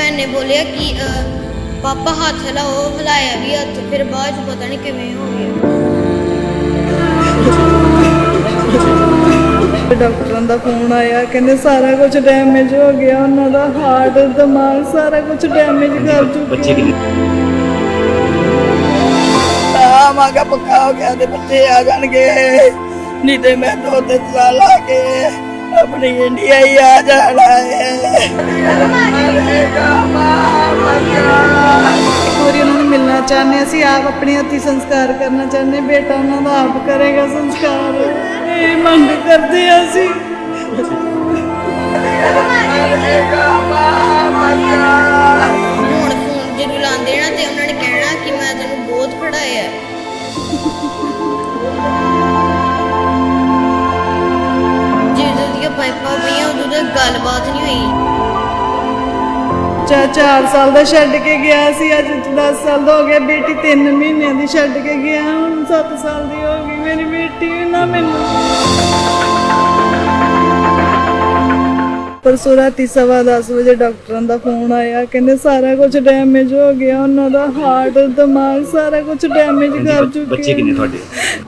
ਭੈਣ ਨੇ ਬੋਲਿਆ ਕਿ ਪਾਪਾ ਹੱਥ ਹਿਲਾਓ ਹਿਲਾਇਆ ਵੀ ਹੱਥ ਫਿਰ ਬਾਅਦ ਚ ਪਤਾ ਨਹੀਂ ਕਿਵੇਂ ਹੋ ਗਿਆ। ਡਾਕਟਰਾਂ ਦਾ ਫੋਨ ਆਇਆ ਕਹਿੰਦੇ ਸਾਰਾ ਕੁਝ ਡੈਮੇਜ ਹੋ ਗਿਆ ਉਹਨਾਂ ਦਾ ਹਾਰਟ ਦਿਮਾਗ ਸਾਰਾ ਕੁਝ ਡੈਮੇਜ ਕਰ ਚੁੱਕੇ ਬੱਚੇ ਕਿੰਨੇ ਆ ਮਾਗਾ ਪੱਕਾ ਹੋ ਗਿਆ ਤੇ ਬੱਚੇ ਆ ਜਾਣਗੇ ਨਹੀਂ ਤੇ ਮੈਂ ਦੋ ਤਿੰਨ ਸਾਲ ਆ ਕੇ ਆਪਣੀ ਇੰਡੀਆ ਹੀ ਆ ਜਾਣਾ ਹੈ ਇੱਕ ਉਹਨਾਂ ਨੂੰ ਮਿਲਣਾ ਚਾਹੁੰਦੇ ਹਾਂ। ਅਸੀਂ ਆਪ ਆਪਣੇ ਹੱਥੀਂ ਸੰਸਕਾਰ ਕਰਨਾ ਚਾਹੁੰਦੇ ਹਾਂ। ਬੇਟਾ ਉਹਨਾਂ ਦਾ ਆਪ ਕਰੇਗਾ ਸੰਸਕਾਰ ਇਹ ਮੰਗ ਕਰਦੇ ਹਾਂ ਅਸੀਂ ਜਦੋਂ ਪਈਆਂ ਉਦੋਂ ਤੱਕ ਗੱਲਬਾਤ ਨਹੀਂ ਹੋਈ। ਚਾ 4 ਸਾਲ ਦਾ ਛੱਡ ਕੇ ਗਿਆ ਸੀ, ਅੱਜ 10 ਸਾਲ ਦਾ ਹੋ ਗਿਆ। ਬੇਟੀ 3 ਮਹੀਨਿਆਂ ਦੀ ਛੱਡ ਕੇ ਗਿਆ, ਹੁਣ 7 ਸਾਲ ਦੀ ਹੋ ਗਈ। ਮੇਰੀ ਬੇਟੀ ਵੀ ਨਾ ਮੈਨੂੰ ਪਰਸੋਂ ਰਾਤੀ ਸਵਾ ਦਸ ਵਜੇ ਡਾਕਟਰਾਂ ਦਾ ਫੋਨ ਆਇਆ ਕਹਿੰਦੇ ਸਾਰਾ ਕੁਝ ਡੈਮੇਜ ਹੋ ਗਿਆ ਉਹਨਾਂ ਦਾ ਹਾਰਟ ਦਿਮਾਗ ਸਾਰਾ ਕੁਝ ਡੈਮੇਜ ਕਰ ਬੱਚੇ ਚੁੱਕੇ ਕਿੰਨੇ ਤੁਹਾਡੇ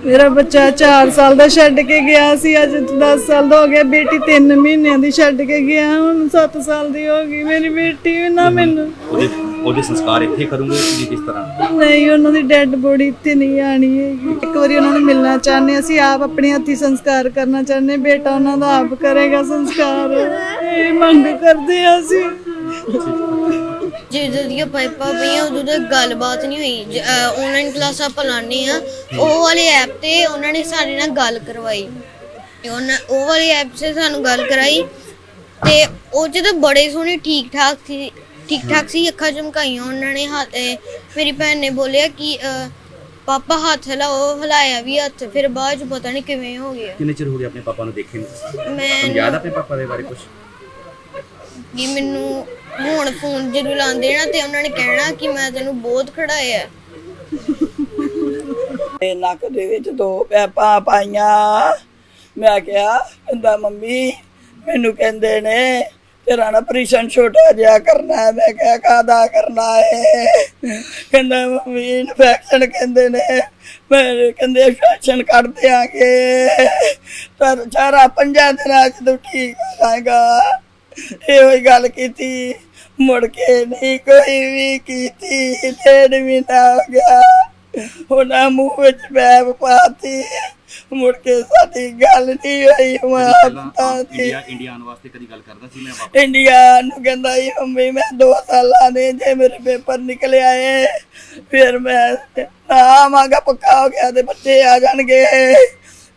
ਮੇਰਾ ਬੱਚਾ 4 ਸਾਲ ਦਾ ਛੱਡ ਕੇ ਗਿਆ ਸੀ ਅੱਜ 10 ਸਾਲ ਦਾ ਹੋ ਗਿਆ ਬੇਟੀ 3 ਮਹੀਨਿਆਂ ਦੀ ਛੱਡ ਕੇ ਗਿਆ ਹੁਣ 7 ਸਾਲ ਦੀ ਹੋ ਗਈ ਮੇਰੀ ਬੇਟੀ ਵੀ ਨਾ ਮੈਨੂੰ ਉਹਦੇ ਉਹਦੇ ਸੰਸਕਾਰ ਇੱਥੇ ਕਰੂੰਗੇ ਕਿ ਕਿਸ ਤਰ੍ਹਾਂ ਨਹੀਂ ਉਹਨਾਂ ਦੀ ਡੈੱਡ ਬੋਡੀ ਇੱਥੇ ਨਹੀਂ ਆਣੀ ਹੈਗੀ ਇੱਕ ਵਾਰੀ ਉਹਨਾਂ ਨੂੰ ਮਿਲਣਾ ਚਾਹੁੰਦੇ ਹਾਂ। ਅਸੀਂ ਆਪ ਆਪਣੇ ਹੱਥੀ ਸੰਸਕਾਰ ਕਰਨਾ ਚਾਹੁੰਦੇ ਹਾਂ। ਬੇਟਾ ਉਹਨਾਂ ਦਾ ਆਪ ਕਰੇਗਾ ਸੰਸਕਾਰ ਇਹ ਮੰਗ ਕਰਦੇ ਹਾਂ ਅਸੀਂ। ਜਦੋਂ ਦੀਆਂ ਪਾਈਪਾਂ ਪਈਆਂ ਉਦੋਂ ਤੱਕ ਗੱਲਬਾਤ ਨਹੀਂ ਹੋਈ। ਆਨਲਾਈਨ ਕਲਾਸਾਂ ਆਪਾਂ ਲਾਉਂਦੇ ਆ ਉਹ ਵਾਲੇ ਐਪ ਤੇ ਉਹਨਾਂ ਨੇ ਸਾਡੇ ਨਾਲ ਗੱਲ ਕਰਵਾਈ। ਤੇ ਉਹਨਾਂ ਉਹ ਵਾਲੀ ਐਪ 'ਤੇ ਸਾਨੂੰ ਗੱਲ ਕਰਾਈ। ਤੇ ਉਹ ਤਾਂ ਬੜੇ ਸੋਹਣੇ ਠੀਕ ਠਾਕ ਸੀ। ਠੀਕ ਠਾਕ ਸੀ ਅੱਖਾਂ ਚਮਕਾਈਆਂ ਉਹਨਾਂ ਨੇ ਹੱਥ ਮੇਰੀ ਭੈਣ ਨੇ ਬੋਲਿਆ ਕਿ ਪਾਪਾ ਹੱਥ ਹਿਲਾਓ ਹਿਲਾਇਆ ਵੀ ਹੱਥ। ਫਿਰ ਬਾਅਦ ਚ ਪਤਾ ਨਹੀਂ ਕਿਵੇਂ ਹੋ ਗਿਆ। ਕਿੰਨੇ ਚਿਰ ਹੋ ਗਿਆ ਆਪਣੇ ਪਾਪਾ ਨੂੰ ਦੇਖੇ ਨੂੰ? ਤੁਹਾਨੂੰ ਮੈਂ ਯਾਦ ਆ ਆਪਣੇ ਪਾਪਾ ਦੇ ਬਾਰੇ ਕੁਝ ਕਿ ਮੈਨੂੰ ਹੁਣ ਫੋਨ ਜਦੋਂ ਲਾਉਂਦੇ ਨਾ ਤੇ ਉਹਨਾਂ ਨੇ ਕਹਿਣਾ ਕਿ ਮੈਂ ਤੈਨੂੰ ਬਹੁਤ ਖੜਾਇਆ। ਤੇ ਨੱਕ ਦੇ ਵਿੱਚ ਦੋ ਪੈਪਾਂ ਪਾਈਆਂ। ਮੈਂ ਕਿਹਾ, ਕਹਿੰਦਾ, ਮੰਮੀ, ਮੈਨੂੰ ਕਹਿੰਦੇ ਨੇ, ਤੇਰਾ ਨਾ ਆਪਰੇਸ਼ਨ ਛੋਟਾ ਜਿਹਾ ਕਰਨਾ ਹੈ। ਮੈਂ ਕਿਹਾ ਕਾਦਾ ਕਰਨਾ ਹੈ ਕਹਿੰਦਾ, ਮੰਮੀ ਇਨਫੈਕਸ਼ਨ ਕਹਿੰਦੇ ਨੇ। ਮੈਂ ਕਹਿੰਦੇ ਇਨਫੈਕਸ਼ਨ ਕੱਢ ਦਿਆਂਗੇ। ਪਰ ਚਾਰਾ ਪੰਜਾਂ ਦਿਨਾਂ ਚ ਤੂੰ ਠੀਕ ਹੋ ਜਾਏਗਾ। ਇਹੋ ਹੀ ਗੱਲ ਕੀਤੀ। ਮੁੜ ਕੇ ਨਹੀਂ ਕੋਈ ਵੀ ਕੀਤੀ। ਡੇਢ ਮਹੀਨਾ ਹੋ ਗਿਆ। ਉਹਨਾਂ ਮੂੰਹ ਵਿੱਚ ਬੈਬ ਪਾਤੀ। ਮੁੜ ਕੇ ਸਾਡੀ ਗੱਲ ਨਹੀਂ ਹੋਈ ਮਾਂ ਪਿਤਾ ਦੀ। ਇੰਡੀਆ ਇੰਡੀਆ ਆਉਣ ਵਾਸਤੇ ਕਦੀ ਗੱਲ ਕਰਦਾ ਸੀ? ਮੈਂ ਵਾਪਸ ਇੰਡੀਆ ਨੂੰ ਕਹਿੰਦਾ ਸੀ ਮੰਮੀ ਮੈਂ ਦੋ ਸਾਲਾਂ ਦੇ ਜੇ ਮੇਰੇ ਪੇਪਰ ਨਿਕਲ ਆਏ ਫਿਰ ਮੈਂ ਨਾ ਆਵਾਂਗਾ ਪੱਕਾ ਹੋ ਗਿਆ ਤੇ ਬੱਚੇ ਆ ਜਾਣਗੇ।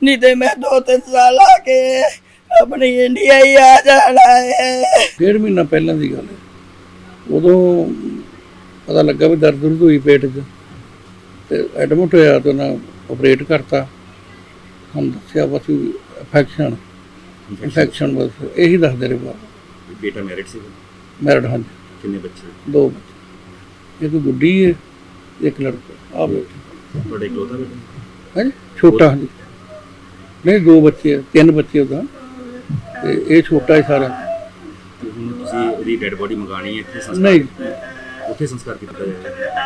ਨਹੀਂ ਤੇ ਮੈਂ ਦੋ ਤਿੰਨ ਸਾਲ ਆ ਕੇ ਆਪਣੀ ਇੰਡੀਆ ਹੀ ਆ ਜਾਣਾ ਹੈ। ਡੇਢ ਮਹੀਨਾ ਪਹਿਲਾਂ ਦੀ ਗੱਲ ਹੈ। ਉਦੋਂ ਪਤਾ ਲੱਗਾ ਵੀ ਦਰਦ ਦੁਰਦ ਹੋਈ ਪੇਟ 'ਚ। ਤੇ ਐਡਮਿਟ ਹੋਇਆ ਤੇ ਉਹਨਾਂ ਆਪਰੇਟ ਕਰਤਾ। ਹੁਣ ਦੱਸਿਆ ਬਸ ਇਨਫੈਕਸ਼ਨ ਇਨਫੈਕਸ਼ਨ ਬਸ ਇਹੀ ਦੱਸਦੇ ਰਹੇ ਬਾਅਦ ਬੇਟਾ ਮੈਰਿਡ ਸੀ? ਮੈਰਿਡ ਹਾਂ ਕਿੰਨੇ ਬੱਚੇ? ਦੋ ਬੱਚੇ। ਇੱਕ ਗੁੱਡੀ ਹੈ ਇੱਕ ਲੜਕਾ। ਆ ਬੇਟਾ। ਤੁਹਾਡੇ ਇਕਲੌਤਾ ਬੇਟਾ? ਹੈ? ਛੋਟਾ ਹਾਂਜੀ। ਨਹੀਂ ਦੋ ਬੱਚੇ ਤਿੰਨ ਬੱਚੇ ਉਹਦਾ ਤੇ ਇਹ ਛੋਟਾ ਹੈ ਸਾਰਾ। ਤੇ ਹੁਣ ਤੁਸੀਂ ਇਹਦੀ ਡੈਡ ਬੋਡੀ ਮੰਗਾਣੀ ਹੈ ਇੱਥੇ ਸੰਸਕਾਰ ਨਹੀਂ। ਉੱਥੇ ਸੰਸਕਾਰ ਕੀਤਾ ਜਾਏਗਾ